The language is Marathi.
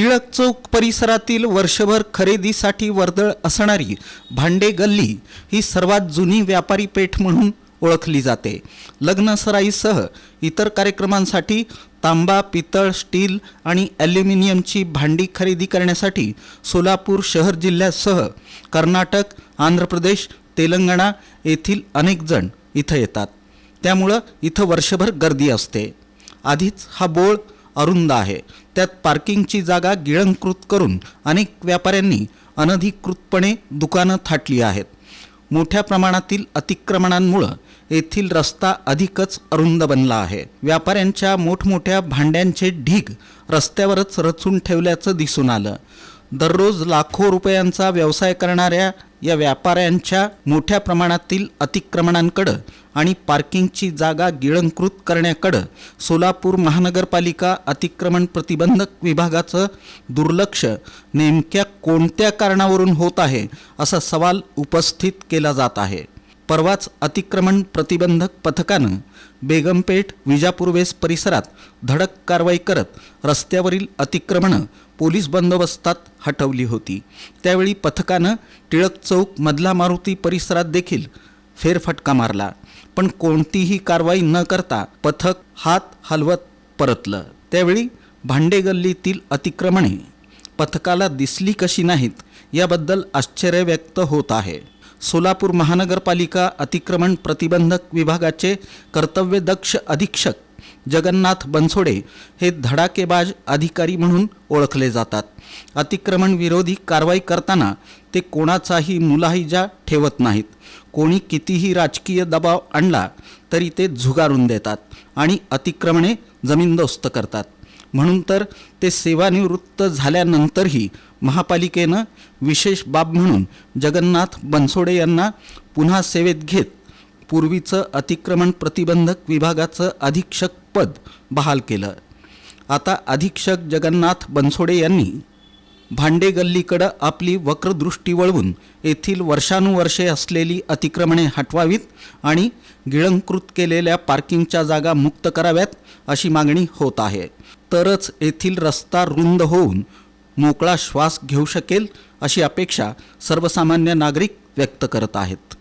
टिळक चौक परिसरातील वर्षभर खरेदीसाठी वर्दळ असणारी भांडे गल्ली ही सर्वात जुनी व्यापारी पेठ म्हणून ओळखली जाते. लग्नसराईसह इतर कार्यक्रमांसाठी तांबा पितळ स्टील आणि ॲल्युमिनियमची भांडी खरेदी करण्यासाठी सोलापूर शहर जिल्ह्यासह कर्नाटक आंध्र प्रदेश तेलंगणा येथील अनेकजण इथं येतात. त्यामुळं इथं वर्षभर गर्दी असते. आधीच हा बोळ अरुंद आहे. त्यात पार्किंगची जागा गिळंकृत करून अनेक व्यापाऱ्यांनी अनधिकृतपणे दुकानं थाटली आहेत. मोठ्या प्रमाणातील अतिक्रमणांमुळं येथील रस्ता अधिकच अरुंद बनला आहे. व्यापाऱ्यांच्या मोठमोठ्या भांड्यांचे ढीग रस्त्यावरच रचून ठेवल्याचं दिसून आलं. दररोज लाखो रुपयांचा व्यवसाय करणाऱ्या या व्यापाऱ्यांच्या मोठ्या प्रमाणातील अतिक्रमणांकडं आणि पार्किंगची जागा गिळंकृत करण्याकडं सोलापूर महानगरपालिका अतिक्रमण प्रतिबंधक विभागाचं दुर्लक्ष नेमक्या कोणत्या कारणावरून होत आहे असा सवाल उपस्थित केला जात आहे. परवाच अतिक्रमण प्रतिबंधक पथकानं बेगमपेठ विजापूर्वेस परिसरात धडक कारवाई करत रस्त्यावरील अतिक्रमणं पोलीस बंदोबस्तात हटवली होती. त्यावेळी पथकानं टिळक चौक मधला मारुती परिसरात देखील फेरफटका मारला. पण कोणतीही कारवाई न करता पथक हात हलवत परतलं. त्यावेळी भांडे गल्लीतील अतिक्रमणे पथकाला दिसली कशी नाहीत याबद्दल आश्चर्य व्यक्त होत आहे. सोलापूर महानगरपालिका अतिक्रमण प्रतिबंधक विभागाचे कर्तव्यदक्ष अधीक्षक जगन्नाथ बनसोडे हे धडाकेबाज अधिकारी म्हणून ओळखले जातात. अतिक्रमण विरोधी कारवाई करताना ते कोणाचाही मुलाहिजा ठेवत नाहीत. कोणी कितीही राजकीय दबाव आणला तरी ते झुगारून देतात आणि अतिक्रमणे जमीनदोस्त करतात. म्हणून तर ते सेवानिवृत्त झाल्यानंतरही महापालिकेनं विशेष बाब म्हणून जगन्नाथ बनसोडे यांना पुन्हा सेवेत घेत पूर्वीचं अतिक्रमण प्रतिबंधक विभागाचं अधीक्षक पद बहाल केलं. आता अधीक्षक जगन्नाथ बनसोडे यांनी भांडे गल्लीकडं आपली वक्रदृष्टी वळवून येथील वर्षानुवर्षे असलेली अतिक्रमणे हटवावीत आणि गिळंकृत केलेल्या पार्किंगच्या जागा मुक्त कराव्यात अशी मागणी होत आहे. तरच येथील रस्ता रुंद होऊन मोकळा श्वास घेऊ शकेल अशी अपेक्षा सर्वसामान्य नागरिक व्यक्त करत आहेत.